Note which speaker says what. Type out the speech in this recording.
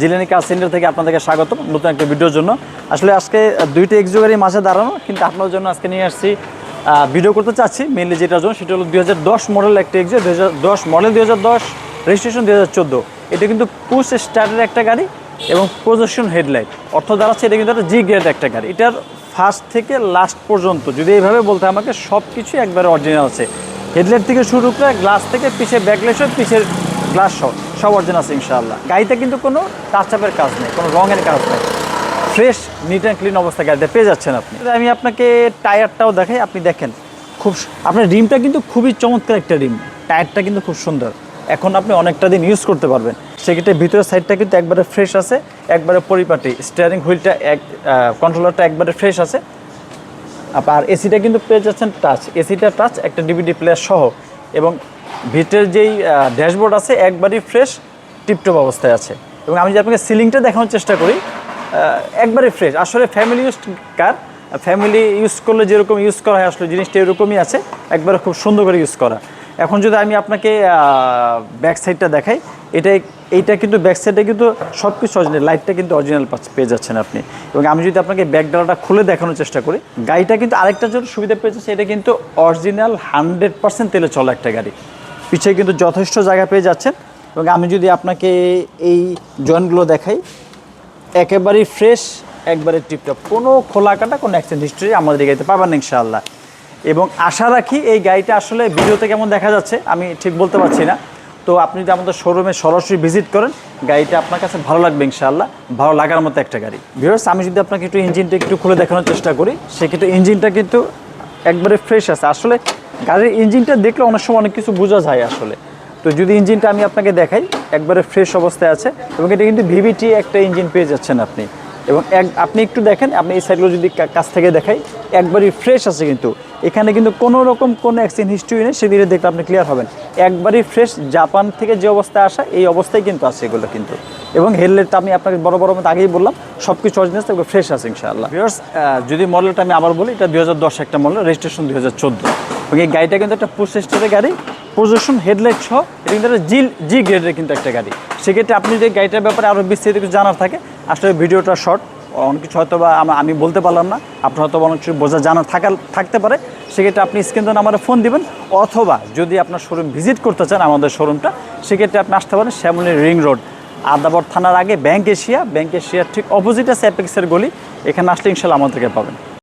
Speaker 1: জিলেনি কার centre থেকে আপনাদেরকে স্বাগত নতুন একটা ভিডিওর জন্য। আসলে আজকে দুইটা এক্সো গাড়ি মাঝে দাঁড়ানো, কিন্তু আপনার জন্য আজকে নিয়ে আসছি ভিডিও করতে চাচ্ছি মেনলি যেটার জন্য, সেটা হলো দুই হাজার দশ মডেল একটা এক্সো দুই মডেল দুই হাজার দশ রেজিস্ট্রেশন দু হাজার চোদ্দ। এটা কিন্তু পুশ স্টার্টের একটা গাড়ি এবং প্রজেকশন হেডলাইট অর্থ দাঁড়াচ্ছে, এটা কিন্তু একটা জি গ্রেড একটা গাড়ি। এটার ফার্স্ট থেকে লাস্ট পর্যন্ত, যদি এইভাবে বলতে আমাকে সব কিছুই একবারে অরিজিনাল আছে। হেডলাইট থেকে শুরু করে গ্লাস থেকে, পিছে ব্যাকলাইট পিছের গ্লাস সব সব অর্জন আছে, ইনশাআল্লাহ। গাড়িতে কিন্তু কোনো টাচ আপের কাজ নেই, কোনো রঙের কাজ নেই। ফ্রেশ নিট অ্যান্ড ক্লিন অবস্থা গাড়িতে পেয়ে যাচ্ছেন আপনি। আমি আপনাকে টায়ারটাও দেখাই, আপনি দেখেন, খুব আপনার রিমটা কিন্তু খুবই চমৎকার একটা রিম। টায়ারটা কিন্তু খুব সুন্দর। এখন আপনি অনেকটা দিন ইউজ করতে পারবেন। সেক্ষেত্রে ভিতরের সাইডটা কিন্তু একবারে ফ্রেশ আছে, একবারে পরিপাটি। স্টিয়ারিং হুইলটা এক কন্ট্রোলারটা একবারে ফ্রেশ আছে। আর এসিটা কিন্তু পেয়ে যাচ্ছেন টাচ এসিটা টাচ একটা ডিভিডি প্লেয়ার সহ। এবং ভিতরের যেই ড্যাশবোর্ড আছে একবারই ফ্রেশ টিপটপ অবস্থায় আছে। এবং আমি যদি আপনাকে সিলিংটা দেখানোর চেষ্টা করি আহ, একবারে ফ্রেশ আসলে family use car family use করলে যেরকম ইউজ করা হয় আসলে জিনিসটা এরকমই আছে একবারে খুব সুন্দর করে ইউজ করা। এখন যদি আমি আপনাকে ব্যাক সাইডটা দেখাই এটাই এইটা কিন্তু ব্যাক সাইডে কিন্তু সব কিছু অরিজিনাল লাইটটা কিন্তু অরিজিনাল পেয়ে যাচ্ছেন আপনি। এবং আমি যদি আপনাকে ব্যাক ডালাটা খুলে দেখানোর চেষ্টা করি গাড়িটা কিন্তু আরেকটা জন্য সুবিধা পেয়ে যাচ্ছে এটা কিন্তু অরিজিনাল হান্ড্রেড পার্সেন্ট তেলে চলা একটা গাড়ি। পিছিয়ে কিন্তু যথেষ্ট জায়গা পেয়ে যাচ্ছেন। এবং আমি যদি আপনাকে এই জয়েন্টগুলো দেখাই, একেবারেই ফ্রেশ একবারে টিপটপ কোনো খোলা কাটা, কোনো অ্যাক্সিডেন্ট হিস্ট্রি আমাদের এই গাড়িতে পাবেন ইনশাআল্লাহ। এবং আশা রাখি এই গাড়িটা আসলে ভিডিওতে কেমন দেখা যাচ্ছে, আমি ঠিক বলতে পারছি না। তো আপনি যদি আমাদের শোরুমে সরাসরি ভিজিট করেন, গাড়িটা আপনার কাছে ভালো লাগবে, ইনশাআল্লাহ। ভালো লাগার মতো একটা গাড়ি। ভিউয়ার্স আমি যদি আপনাকে একটু ইঞ্জিনটা একটু খুলে দেখানোর চেষ্টা করি সেক্ষেত্রে ইঞ্জিনটা কিন্তু একবারে ফ্রেশ আছে। আসলে গাড়ির ইঞ্জিনটা দেখলে অনেক সময় অনেক কিছু বোঝা যায় আসলে। তো যদি ইঞ্জিনটা আমি আপনাকে দেখাই, একবারে ফ্রেশ অবস্থায় আছে এবং এটা কিন্তু ভিভিটি একটা ইঞ্জিন পেয়ে যাচ্ছেন আপনি। এবং এক, আপনি একটু দেখেন, আপনি এই সাইডগুলো যদি কাছ থেকে দেখাই, একবারই ফ্রেশ আছে কিন্তু। এখানে কিন্তু কোনো রকম কোনো অ্যাক্সিডেন্ট হিস্ট্রি নেই সেদিকে দেখলে আপনি ক্লিয়ার হবেন। একবারই ফ্রেশ জাপান থেকে যে অবস্থায় আসা, এই অবস্থায় কিন্তু আছে এগুলো কিন্তু। এবং হেডলাইটটা আমি আপনাকে বড় বড় মতো আগেই বললাম সব কিছু অরিজিনাল থাকবে ফ্রেশ আছে ইনশাআল্লাহ। যদি মডেলটা আমি আবার বলি, এটা দুই হাজার দশ একটা মডেল রেজিস্ট্রেশন দু হাজার চোদ্দ। এবং এই গাড়িটা কিন্তু একটা প্রসেস্টারের গাড়ি। প্রজেকশন হেডলাইট সহ, এটা কিন্তু একটা জি জি গ্রেডের কিন্তু একটা গাড়ি। সেক্ষেত্রে আপনি যদি গাড়িটার ব্যাপারে আরও বিস্তারিত কিছু জানার থাকে, আসলে ভিডিওটা শর্ট অনেক কিছু হয়তো বা আমি বলতে পারলাম না। আপনার হয়তো অনেক কিছু বোঝা জানা থাকা, থাকতে পারে। সেক্ষেত্রে আপনি স্ক্রিন নাম্বারে ফোন দিবেন, অথবা যদি আপনার শোরুম ভিজিট করতে চান আমাদের শোরুমটা সেক্ষেত্রে আপনি আসতে পারেন শ্যামলী রিং রোড আদাবর থানার আগে ব্যাংক এশিয়া ব্যাংক এশিয়ার ঠিক অপোজিট আছে অ্যাপেক্সের গলি। এখানে আসলে ইনশাল্লাহ আমাদেরকে পাবেন।